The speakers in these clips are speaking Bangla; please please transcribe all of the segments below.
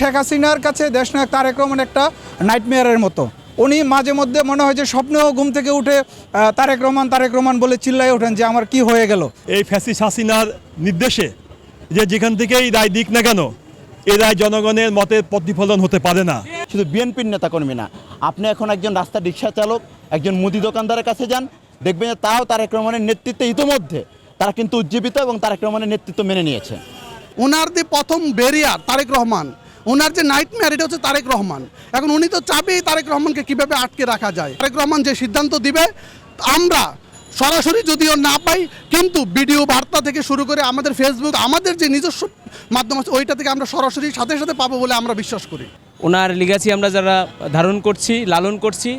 শেখ হাসিনার কাছে দেশনায়ক তারেক রহমান একটা নাইটমেয়ারের মতো। উনি মাঝে মধ্যে মনে হয় যে স্বপ্নেও ঘুম থেকে উঠে তারেক রহমান তারেক রহমান বলে চিল্লাই ওঠেন যে আমার কি হয়ে গেল। এই ফ্যাসিস হাসিনার নির্দেশে যে যেখান থেকেই রায় দিক না কেন এই রায় জনগণের মতের প্রতিফলন হতে পারে না। শুধু বিএনপির নেতাকর্মী না আপনি এখন একজন রাস্তা রিক্সা চালক একজন মুদি দোকানদারের কাছে যান দেখবেন যে তাও তারেক রহমানের নেতৃত্বে ইতোমধ্যে তারা কিন্তু উজ্জীবিত এবং তারেক রহমানের নেতৃত্ব মেনে নিয়েছে। ওনার দি প্রথম বেরিয়ার তারেক রহমান ওনার যে নাইট মেয়ার এটা হচ্ছে তারেক রহমান। এখন উনি তো চাবেই তারেক রহমানকে কীভাবে আটকে রাখা যায়। তারেক রহমান যে সিদ্ধান্ত দিবে আমরা সরাসরি যদিও না পাই কিন্তু ভিডিও বার্তা থেকে শুরু করে আমাদের ফেসবুক আমাদের যে নিজস্ব মাধ্যম আছে ওইটা থেকে আমরা সরাসরি সাথে সাথে পাবো বলে আমরা বিশ্বাস করি। ওনার লিগাসি আমরা যারা ধারণ করছি লালন করছি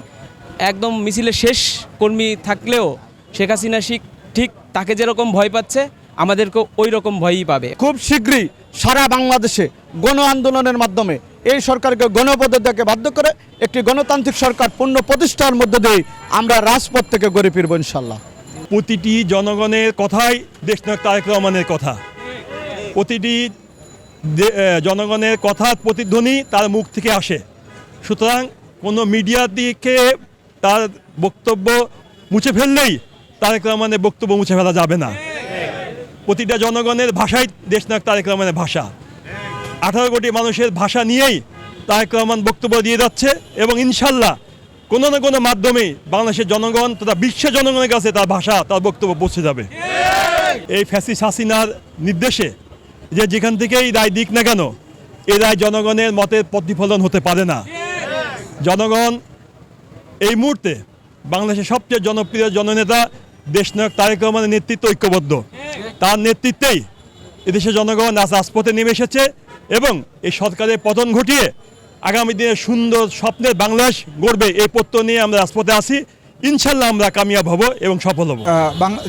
একদম মিছিলের শেষ কর্মী থাকলেও শেখ হাসিনা শিখ ঠিক তাকে যেরকম ভয় পাচ্ছে আমাদেরকেও ওই রকম ভয়ই পাবে। খুব শীঘ্রই সারা বাংলাদেশে গণ আন্দোলনের মাধ্যমে এই সরকারকে গণপদ্ধতিকে বাধ্য করে একটি গণতান্ত্রিক সরকার পূর্ণ প্রতিষ্ঠার মধ্য দিয়ে আমরা রাজপথ থেকে গড়ে ফিরব ইনশাল্লাহ প্রতিটি জনগণের কথাই দেশনায়ক তারেক রহমানের কথা। প্রতিটি জনগণের কথার প্রতিধ্বনি তার মুখ থেকে আসে। সুতরাং কোনো মিডিয়া দিকে তার বক্তব্য মুছে ফেললেই তারেক রহমানের বক্তব্য মুছে ফেলা যাবে না। প্রতিটা জনগণের ভাষাই দেশনায়ক তারেক রহমানের ভাষা। আঠারো কোটি মানুষের ভাষা নিয়েই তারেক রহমান বক্তব্য দিয়ে যাচ্ছে এবং ইনশাল্লাহ কোনো না কোনো মাধ্যমেই বাংলাদেশের জনগণ তথা বিশ্বের জনগণের কাছে তার ভাষা, তার বক্তব্য পৌঁছে যাবে। এই ফ্যাসিস হাসিনার নির্দেশে যে যেখান থেকেই রায় দিক না কেন এই রায় জনগণের মতের প্রতিফলন হতে পারে না। জনগণ এই মুহূর্তে বাংলাদেশের সবচেয়ে জনপ্রিয় জননেতা, দেশনায়ক তারেক রহমানের নেতৃত্ব ঐক্যবদ্ধ। তার নেতৃত্বেই এদেশের জনগণ আজ রাজপথে নেমে এসেছে। এবং এই সরকারের পতন ঘটিয়ে আগামী দিনে সুন্দর স্বপ্নের বাংলাদেশ গড়বে এই প্রত্যয় নিয়ে আমরা রাজপথে আসি ইনশাল্লাহ আমরা কামিয়াব হব এবং সফল হব।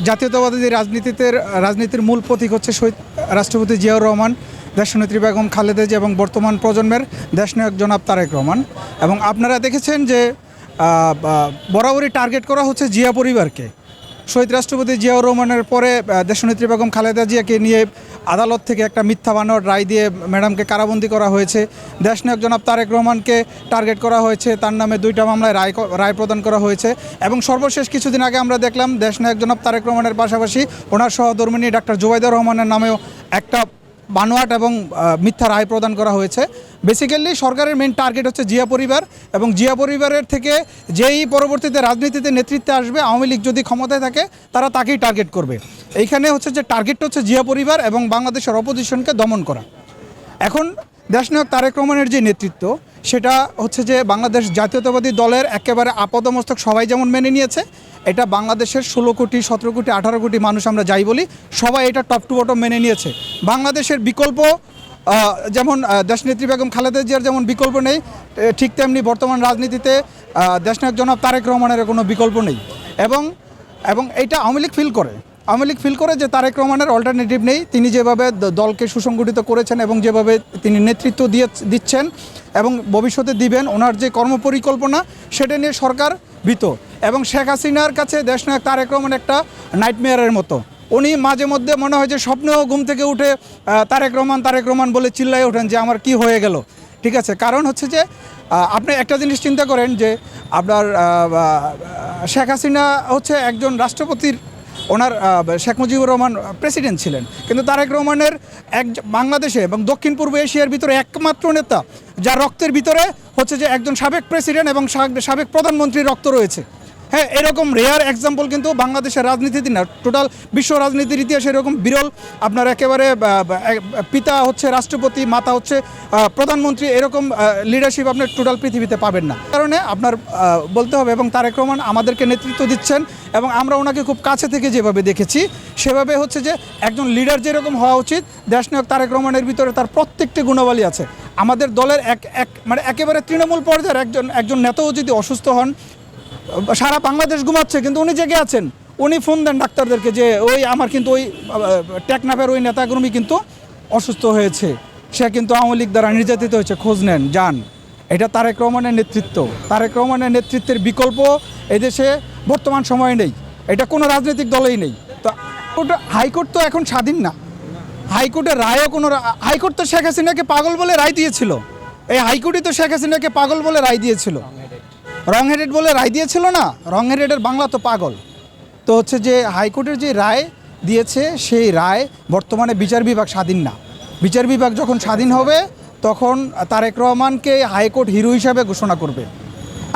জাতীয়তাবাদী রাজনীতিতে রাজনীতির মূল প্রতীক হচ্ছে শহীদ রাষ্ট্রপতি জিয়াউর রহমান, দেশনেত্রী বেগম খালেদা জিয়া এবং বর্তমান প্রজন্মের দেশনায়ক জনাব তারেক রহমান। এবং আপনারা দেখেছেন যে বরাবরই টার্গেট করা হচ্ছে জিয়া পরিবারকে। শহীদ রাষ্ট্রপতি জিয়াউর রহমানের পরে দেশনেত্রী বেগম খালেদা জিয়াকে নিয়ে আদালত থেকে একটা মিথ্যা বানোয়ার রায় দিয়ে ম্যাডামকে কারাবন্দি করা হয়েছে। দেশনায়ক জনাব তারেক রহমানকে টার্গেট করা হয়েছে। তার নামে দুইটা মামলায় রায় রায় প্রদান করা হয়েছে। এবং সর্বশেষ কিছুদিন আগে আমরা দেখলাম দেশনায়ক জনাব তারেক রহমানের পাশাপাশি ওনার সহধর্মিনী ডাক্তার জুবাইদুর রহমানের নামেও একটা বানোয়াট এবং মিথ্যা রায় প্রদান করা হয়েছে। বেসিক্যালি সরকারের মেন টার্গেট হচ্ছে জিয়া পরিবার এবং জিয়া পরিবারের থেকে যেই পরবর্তীতে রাজনীতিতে নেতৃত্বে আসবে, আওয়ামী লীগ যদি ক্ষমতায় থাকে, তারা তাকেই টার্গেট করবে। এইখানে হচ্ছে যে টার্গেটটা হচ্ছে জিয়া পরিবার এবং বাংলাদেশের অপোজিশনকে দমন করা। এখন দেশনায়ক তারেক রহমানের যে নেতৃত্ব, সেটা হচ্ছে যে বাংলাদেশ জাতীয়তাবাদী দলের একেবারে আপদমস্তক সবাই যেমন মেনে নিয়েছে, এটা বাংলাদেশের ষোলো কোটি, সতেরো কোটি, আঠারো কোটি মানুষ আমরা যাই বলি, সবাই এটা টপ টু বটম মেনে নিয়েছে। বাংলাদেশের বিকল্প যেমন দেশনেত্রী বেগম খালেদা জিয়ার যেমন বিকল্প নেই ঠিক তেমনি বর্তমান রাজনীতিতে দেশনায়ক জনাব তারেক রহমানের কোনো বিকল্প নেই। এবং এবং এটা আওয়ামী ফিল করে। আওয়ামী লীগ ফিল করে যে তারেক রহমানের অল্টারনেটিভ নেই। তিনি যেভাবে দলকে সুসংগঠিত করেছেন এবং যেভাবে তিনি নেতৃত্ব দিয়ে দিচ্ছেন এবং ভবিষ্যতে দিবেন, ওনার যে কর্মপরিকল্পনা, সেটা নিয়ে সরকার ভীত। এবং শেখ হাসিনার কাছে দেশনায়ক তারেক রহমান একটা নাইটমেয়ারের মতো। উনি মাঝে মধ্যে মনে হয় যে স্বপ্নেও ঘুম থেকে উঠে তারেক রহমান তারেক রহমান বলে চিল্লাই ওঠেন যে আমার কি হয়ে গেল। ঠিক আছে, কারণ হচ্ছে যে আপনি একটা জিনিস চিন্তা করেন যে আপনার শেখ হাসিনা হচ্ছে একজন রাষ্ট্রপতির ওনার শেখ মুজিবুর রহমান প্রেসিডেন্ট ছিলেন। কিন্তু তারেক রহমানের এক বাংলাদেশে এবং দক্ষিণ পূর্ব এশিয়ার ভিতরে একমাত্র নেতা, যার রক্তের ভিতরে হচ্ছে যে একজন সাবেক প্রেসিডেন্ট এবং সাবেক প্রধানমন্ত্রীর রক্ত রয়েছে। হ্যাঁ এরকম রেয়ার এক্সাম্পল কিন্তু বাংলাদেশের রাজনীতিতে না টোটাল বিশ্ব রাজনীতির ইতিহাসে এরকম বিরল, আপনার একেবারে পিতা হচ্ছে রাষ্ট্রপতি, মাতা হচ্ছে প্রধানমন্ত্রী, এরকম লিডারশিপ আপনার টোটাল পৃথিবীতে পাবেন না। কারণে আপনার বলতে হবে এবং তারেক রহমান আমাদেরকে নেতৃত্ব দিচ্ছেন এবং আমরা ওনাকে খুব কাছে থেকে যেভাবে দেখেছি, সেভাবে হচ্ছে যে একজন লিডার যেরকম হওয়া উচিত দেশ দেশনায়ক তারেক রহমানের ভিতরে তার প্রত্যেকটি গুণাবলী আছে। আমাদের দলের এক এক মানে একেবারে তৃণমূল পর্যায়ের একজন একজন নেতাও যদি অসুস্থ হন সারা বাংলাদেশ ঘুমাচ্ছে, কিন্তু উনি জেগে আছেন। উনি ফোন দেন ডাক্তারদেরকে যে ওই আমার কিন্তু ওই টেকনাফের ওই নেতাকর্মী কিন্তু অসুস্থ হয়েছে। সে কিন্তু আওয়ামী লীগ দ্বারা নির্যাতিত হয়েছে। খোঁজ নেন, যান। এটা তারেক রহমানের নেতৃত্ব। তারেক রহমানের নেতৃত্বের বিকল্প এদেশে বর্তমান সময়ে নেই। এটা কোনো রাজনৈতিক দলেই নেই। তো ওটা হাইকোর্ট তো এখন স্বাধীন না। হাইকোর্টের রায়ও কোনো হাইকোর্ট তো শেখ হাসিনাকে পাগল বলে রায় দিয়েছিল। এই হাইকোর্টই তো শেখ হাসিনাকে পাগল বলে রায় দিয়েছিল। রং হেডেড বলে রায় দিয়েছিল না? রং হেডেডের বাংলা তো পাগল। তো হচ্ছে যে হাইকোর্টের যে রায় দিয়েছে সেই রায় বর্তমানে বিচার বিভাগ স্বাধীন না। বিচার বিভাগ যখন স্বাধীন হবে তখন তারেক রহমানকে হাইকোর্ট হিরো হিসাবে ঘোষণা করবে।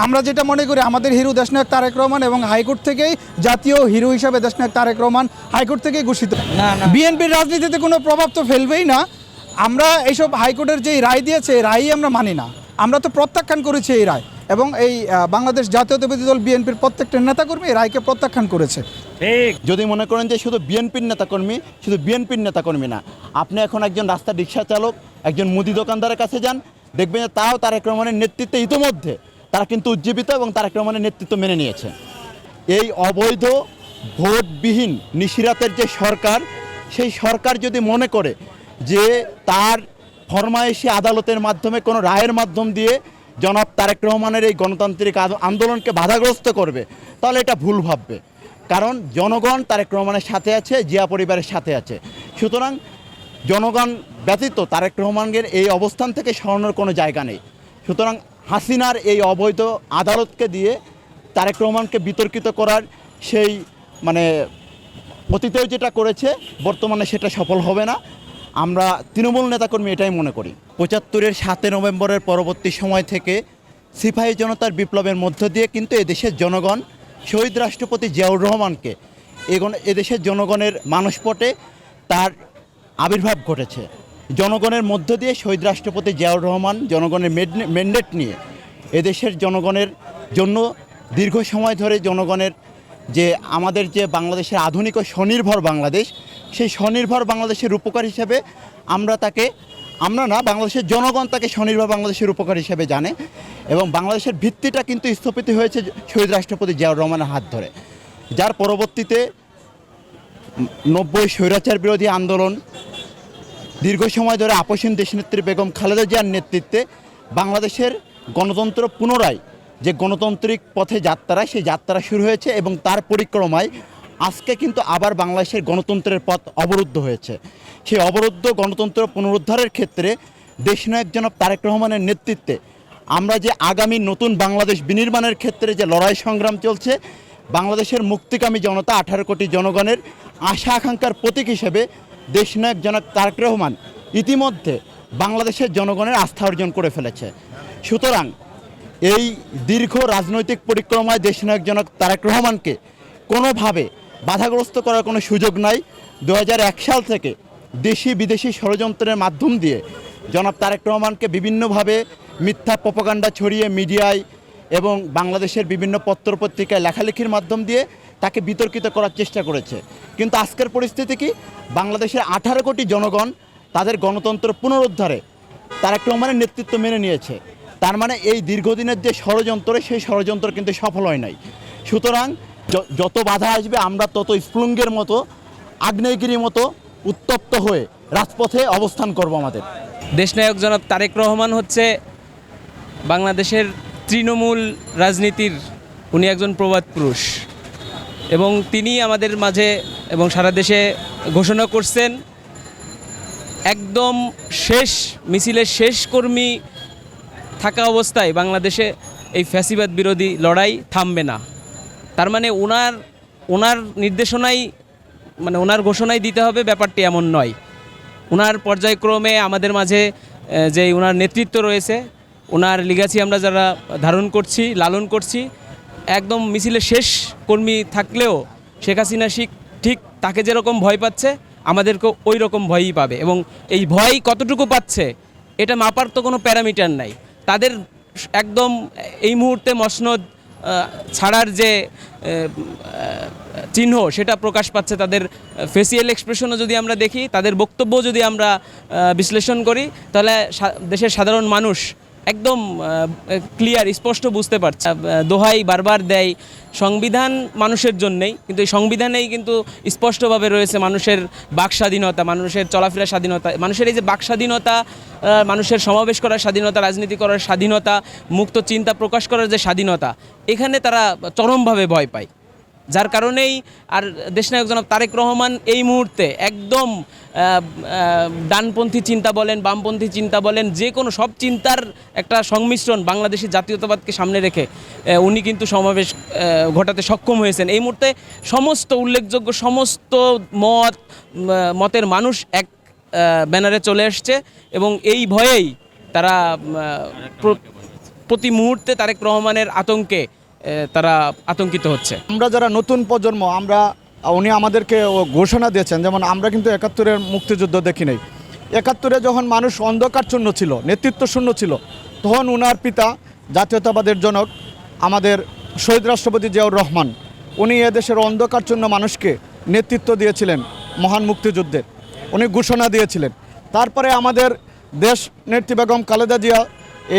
আমরা যেটা মনে করি আমাদের হিরো দেশনায়ক তারেক রহমান এবং হাইকোর্ট থেকেই জাতীয় হিরো হিসাবে দেশনায়ক তারেক রহমান হাইকোর্ট থেকেই ঘোষিত। বিএনপির রাজনীতিতে কোনো প্রভাব তো ফেলবেই না। আমরা এইসব হাইকোর্টের যেই রায় দিয়েছে রায়ই আমরা মানি না। আমরা তো প্রত্যাখ্যান করেছি এই রায়। এবং এই বাংলাদেশ জাতীয়তাবাদী দল বিএনপির প্রত্যেকটা নেতাকর্মী এই রায়কে প্রত্যাখ্যান করেছে। ঠিক। যদি মনে করেন যে শুধু বিএনপির নেতাকর্মী, শুধু বিএনপির নেতাকর্মী না, আপনি এখন একজন রাস্তা রিক্সা চালক, একজন মুদি দোকানদারের কাছে যান, দেখবেন তাও তারেক রহমানের নেতৃত্বে ইতোমধ্যে তারা কিন্তু উজ্জীবিত এবং তারেক রহমানের নেতৃত্ব মেনে নিয়েছে। এই অবৈধ, ভোটবিহীন, নিশিরাতের যে সরকার, সেই সরকার যদি মনে করে যে তার ফরমায়েশি আদালতের মাধ্যমে, কোনো রায়ের মাধ্যম দিয়ে জনাব তারেক রহমানের এই গণতান্ত্রিক আন্দোলনকে বাধাগ্রস্ত করবে, তাহলে এটা ভুল ভাববে। কারণ জনগণ তারেক রহমানের সাথে আছে, জিয়া পরিবারের সাথে আছে। সুতরাং জনগণ ব্যতীত তারেক রহমানের এই অবস্থান থেকে সরানোর কোনো জায়গা নেই। সুতরাং হাসিনার এই অবৈধ আদালতকে দিয়ে তারেক রহমানকে বিতর্কিত করার সেই মানে অতীতেও যেটা করেছে, বর্তমানে সেটা সফল হবে না। আমরা তৃণমূল নেতাকর্মী এটাই মনে করি। পঁচাত্তরের সাতই নভেম্বরের পরবর্তী সময় থেকে সিপাহী জনতার বিপ্লবের মধ্য দিয়ে কিন্তু এদেশের জনগণ, শহীদ রাষ্ট্রপতি জিয়াউর রহমানকে এগণ এদেশের জনগণের মানসপটে তার আবির্ভাব ঘটেছে। জনগণের মধ্য দিয়ে শহীদ রাষ্ট্রপতি জিয়াউর রহমান জনগণের ম্যান্ডেট নিয়ে এদেশের জনগণের জন্য দীর্ঘ সময় ধরে জনগণের যে আমাদের যে বাংলাদেশের আধুনিক ও স্বনির্ভর বাংলাদেশ সেই স্বনির্ভর বাংলাদেশের উপকার হিসেবে আমরা তাকে, আমরা না, বাংলাদেশের জনগণ তাকে স্বনির্ভর বাংলাদেশের উপকার হিসেবে জানে এবং বাংলাদেশের ভিত্তিটা কিন্তু স্থাপিত হয়েছে শহীদ রাষ্ট্রপতি জিয়াউর রহমানের হাত ধরে। যার পরবর্তীতে নব্বই স্বৈরাচার বিরোধী আন্দোলন, দীর্ঘ সময় ধরে আপসীন দেশনেত্রী বেগম খালেদা জিয়ার নেতৃত্বে বাংলাদেশের গণতন্ত্র পুনরায় যে গণতান্ত্রিক পথে যাত্রা সেই যাত্রা শুরু হয়েছে এবং তার পরিক্রমায় আজকে কিন্তু আবার বাংলাদেশের গণতন্ত্রের পথ অবরুদ্ধ হয়েছে। সেই অবরুদ্ধ গণতন্ত্র পুনরুদ্ধারের ক্ষেত্রে দেশনায়ক জনাব তারেক রহমানের নেতৃত্বে আমরা যে আগামী নতুন বাংলাদেশ বিনির্মাণের ক্ষেত্রে যে লড়াই সংগ্রাম চলছে, বাংলাদেশের মুক্তিকামী জনতা আঠারো কোটি জনগণের আশা আকাঙ্ক্ষার প্রতীক হিসেবে দেশনায়ক জনক তারেক রহমান ইতিমধ্যে বাংলাদেশের জনগণের আস্থা অর্জন করে ফেলেছে। সুতরাং এই দীর্ঘ রাজনৈতিক পরিক্রমায় দেশনায়ক জনক তারেক রহমানকে কোনোভাবে বাধাগ্রস্ত করার কোনো সুযোগ নাই। দু হাজার এক সাল থেকে দেশি বিদেশি ষড়যন্ত্রের মাধ্যম দিয়ে জনাব তারেক রহমানকে বিভিন্নভাবে মিথ্যা প্রপাগান্ডা ছড়িয়ে মিডিয়ায় এবং বাংলাদেশের বিভিন্ন পত্রপত্রিকায় লেখালেখির মাধ্যম দিয়ে তাকে বিতর্কিত করার চেষ্টা করেছে। কিন্তু আজকের পরিস্থিতি কি? বাংলাদেশের আঠারো কোটি জনগণ তাদের গণতন্ত্র পুনরুদ্ধারে তারেক রহমানের নেতৃত্ব মেনে নিয়েছে। তার মানে এই দীর্ঘদিনের যে ষড়যন্ত্র, সেই ষড়যন্ত্র কিন্তু সফল হয় নাই। সুতরাং যত বাধা আসবে, আমরা তত স্প্লুঙ্গের মতো, আগ্নেয়গিরির মতো উত্তপ্ত হয়ে রাজপথে অবস্থান করব আমাদের। দেশনায়ক জনাব তারেক রহমান হচ্ছে বাংলাদেশের তৃণমূল রাজনীতির, উনি একজন প্রবাদ পুরুষ। এবং তিনি আমাদের মাঝে এবং সারা দেশে ঘোষণা করছেন, একদম শেষ, মিছিলের শেষ কর্মী থাকা অবস্থায় বাংলাদেশে এই ফ্যাসিবাদ বিরোধী লড়াই থামবে না। তার মানে ওনার ওনার নির্দেশনাই মানে ওনার ঘোষণাই দিতে হবে ব্যাপারটি এমন নয়। ওনার পর্যায়ক্রমে আমাদের মাঝে যে ওনার নেতৃত্ব রয়েছে ওনার লিগাছি আমরা যারা ধারণ করছি, লালন করছি, একদম মিছিলের শেষ কর্মী থাকলেও শেখ হাসিনা শিখ ঠিক তাকে যেরকম ভয় পাচ্ছে, আমাদেরকেও ওই রকম ভয়ই পাবে এবং এই ভয় কতটুকু পাচ্ছে, এটা মাপার তো কোনো প্যারামিটার নাই। তাদের একদম এই মুহূর্তে মসনদ ছাড়ার যে চিহ্ন সেটা প্রকাশ পাচ্ছে তাদের ফেসিয়াল এক্সপ্রেশনও যদি আমরা দেখি, তাদের বক্তব্য যদি আমরা বিশ্লেষণ করি, তাহলে দেশের সাধারণ মানুষ একদম ক্লিয়ার স্পষ্ট বুঝতে পারছে। দোহাই বারবার দেয় সংবিধান মানুষের জন্যেই, কিন্তু এই সংবিধানেই কিন্তু স্পষ্টভাবে রয়েছে মানুষের বাক স্বাধীনতা মানুষের চলাফেরা স্বাধীনতা, মানুষের এই যে বাক স্বাধীনতা মানুষের সমাবেশ করার স্বাধীনতা, রাজনীতি করার স্বাধীনতা, মুক্ত চিন্তা প্রকাশ করার যে স্বাধীনতা, এখানে তারা চরমভাবে ভয় পায়। যার কারণেই আর দেশনায়ক জনাব তারেক রহমান এই মুহূর্তে একদম ডানপন্থী চিন্তা বলেন, বামপন্থী চিন্তা বলেন, যে কোনো সব চিন্তার একটা সংমিশ্রণ বাংলাদেশি জাতীয়তাবাদকে সামনে রেখে উনি কিন্তু সমাবেশ ঘটাতে সক্ষম হয়েছেন। এই মুহূর্তে সমস্ত উল্লেখযোগ্য সমস্ত মত মতের মানুষ এক ব্যানারে চলে এসছে এবং এই ভয়েই তারা প্রতি মুহূর্তে তারেক রহমানের আতঙ্কে তারা আতঙ্কিত হচ্ছে। আমরা যারা নতুন প্রজন্ম, আমরা, উনি আমাদেরকে ঘোষণা দিয়েছেন, যেমন আমরা কিন্তু একাত্তরের মুক্তিযুদ্ধ দেখি নাই। একাত্তরে যখন মানুষ অন্ধকার শূন্য ছিল, নেতৃত্ব শূন্য ছিল, তখন উনার পিতা, জাতীয়তাবাদের জনক, আমাদের শহীদ রাষ্ট্রপতি জিয়াউর রহমান, উনি এদেশের অন্ধকারচূন্য মানুষকে নেতৃত্ব দিয়েছিলেন মহান মুক্তিযুদ্ধে। উনি ঘোষণা দিয়েছিলেন। তারপরে আমাদের দেশ নেত্রী বেগম খালেদা জিয়া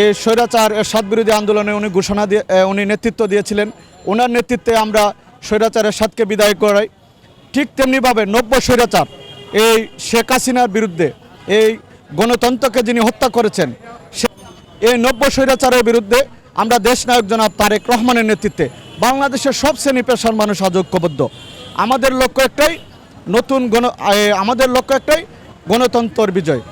এই স্বৈরাচার এরশাদ বিরোধী আন্দোলনে উনি ঘোষণা দিয়ে উনি নেতৃত্ব দিয়েছিলেন। ওনার নেতৃত্বে আমরা স্বৈরাচার এরশাদকে বিদায় করাই। ঠিক তেমনিভাবে নব্য স্বৈরাচার, এই শেখ হাসিনার বিরুদ্ধে, এই গণতন্ত্রকে যিনি হত্যা করেছেন এই নব্য স্বৈরাচারের বিরুদ্ধে আমরা দেশনায়ক জনাব তারেক রহমানের নেতৃত্বে বাংলাদেশের সব শ্রেণি পেশার মানুষ আজ ঐক্যবদ্ধ। আমাদের লক্ষ্য একটাই, নতুন গণ আমাদের লক্ষ্য একটাই, গণতন্ত্রের বিজয়।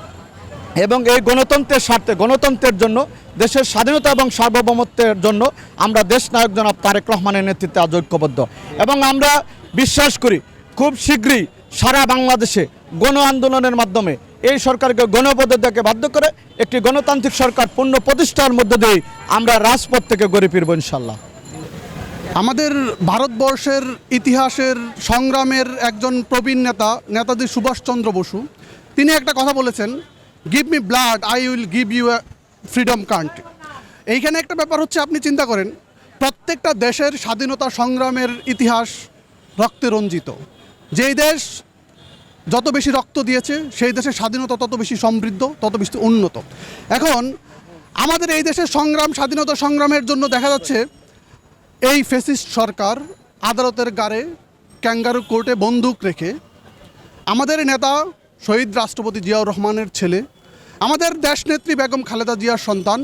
এবং এই গণতন্ত্রের স্বার্থে, গণতন্ত্রের জন্য, দেশের স্বাধীনতা এবং সার্বভৌমত্বের জন্য আমরা দেশ নায়ক জনাব তারেক রহমানের নেতৃত্বে আজ ঐক্যবদ্ধ। এবং আমরা বিশ্বাস করি, খুব শীঘ্রই সারা বাংলাদেশে গণ আন্দোলনের মাধ্যমে এই সরকারকে গণপদ্ধতিকে বাধ্য করে একটি গণতান্ত্রিক সরকার পূর্ণ প্রতিষ্ঠার মধ্য দিয়ে আমরা রাজপথ থেকে গড়ে ফিরব ইনশাল্লাহ আমাদের ভারতবর্ষের ইতিহাসের সংগ্রামের একজন প্রবীণ নেতা, নেতাজি সুভাষচন্দ্র বসু। তিনি একটা কথা বলেছেন give me blood I will give you freedom country এইখানে একটা ব্যাপার হচ্ছে, আপনি চিন্তা করেন, প্রত্যেকটা দেশের স্বাধীনতা সংগ্রামের ইতিহাস রক্তে রঞ্জিত। যেই দেশ যত বেশি রক্ত দিয়েছে, সেই দেশের স্বাধীনতা তত বেশি সমৃদ্ধ, তত বেশি উন্নত। এখন, আমাদের এই দেশের সংগ্রাম, স্বাধীনতা সংগ্রামের জন্য দেখা যাচ্ছে, এই ফেসিস্ট সরকার আদালতের গাড়ে ক্যাঙ্গারু কোর্টে বন্দুক রেখে, আমাদের নেতা শহীদ রাষ্ট্রপতি জিয়াউর রহমানের ছেলে, আমাদের দেশনেত্রী বেগম খালেদা জিয়ার সন্তান,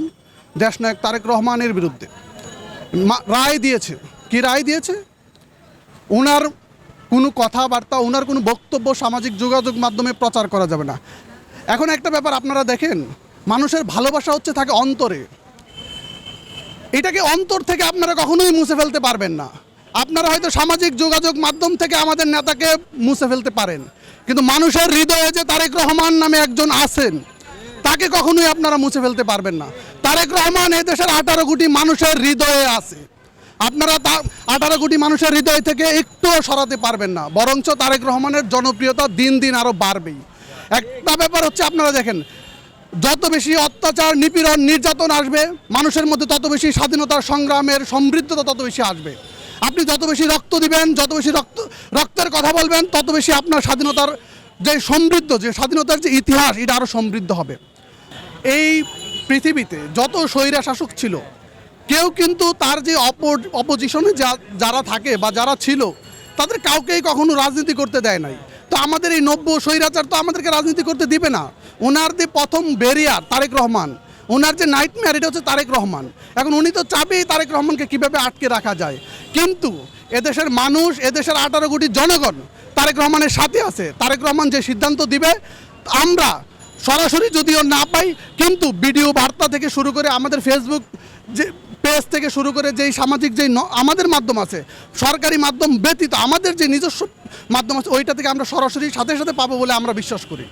দেশনায়ক তারেক রহমানের বিরুদ্ধে। রায় দিয়েছে। কি রায় দিয়েছে? ওনার কোনো কথাবার্তা ওনার কোনো বক্তব্য, সামাজিক যোগাযোগ মাধ্যমে প্রচার করা যাবে না। এখন একটা ব্যাপার আপনারা দেখেন, মানুষের ভালোবাসা হচ্ছে থাকে অন্তরে। এটাকে অন্তর থেকে আপনারা কখনোই মুছে ফেলতে পারবেন না। আপনারা হয়তো সামাজিক যোগাযোগ মাধ্যম থেকে আমাদের নেতাকে মুছে ফেলতে পারেন, কিন্তু মানুষের হৃদয়ে যে তারেক রহমান নামে একজন আছেন, তাকে কখনোই আপনারা মুছে ফেলতে পারবেন না। তারেক রহমান এই দেশের আঠারো কোটি মানুষের হৃদয়ে আছে। আপনারা তা আঠারো কোটি মানুষের হৃদয় থেকে একটুও সরাতে পারবেন না, বরঞ্চ তারেক রহমানের জনপ্রিয়তা দিন দিন আরও বাড়বেই। একটা ব্যাপার হচ্ছে আপনারা দেখেন, যত বেশি অত্যাচার, নিপীড়ন, নির্যাতন আসবে, মানুষের মধ্যে তত বেশি স্বাধীনতার সংগ্রামের সমৃদ্ধতা তত বেশি আসবে। আপনি যত বেশি রক্ত দিবেন, যত বেশি রক্ত, রক্তের কথা বলবেন, তত বেশি আপনার স্বাধীনতার যে সমৃদ্ধ, যে স্বাধীনতার যে ইতিহাস, এটা আরও সমৃদ্ধ হবে। এই পৃথিবীতে যত স্বৈরা শাসক ছিল, কেউ কিন্তু তার যে অপোজিশনে যারা থাকে বা যারা ছিল, তাদের কাউকেই কখনো রাজনীতি করতে দেয় নাই। তো আমাদের এই নব্য স্বৈরাচার তো আমাদেরকে রাজনীতি করতে দিবে না। ওনার যে প্রথম বেরিয়ার, তারেক রহমান ওনার যে নাইট মেয়ার এটা হচ্ছে তারেক রহমান। এখন উনি তো চাবেই তারেক রহমানকে কীভাবে আটকে রাখা যায়। কিন্তু এদেশের মানুষ, এদেশের আঠারো কোটি জনগণ তারেক রহমানের সাথে আছে। তারেক রহমান যে সিদ্ধান্ত দিবে, আমরা সরাসরি যদিও না পাই, কিন্তু ভিডিও বার্তা থেকে শুরু করে আমাদের ফেসবুক যে পেজ থেকে শুরু করে যেই সামাজিক যেই আমাদের মাধ্যম আছে, সরকারি মাধ্যম ব্যতীত আমাদের যে নিজস্ব মাধ্যম আছে, ওইটা থেকে আমরা সরাসরি সাথে সাথে পাবো বলে আমরা বিশ্বাস করি।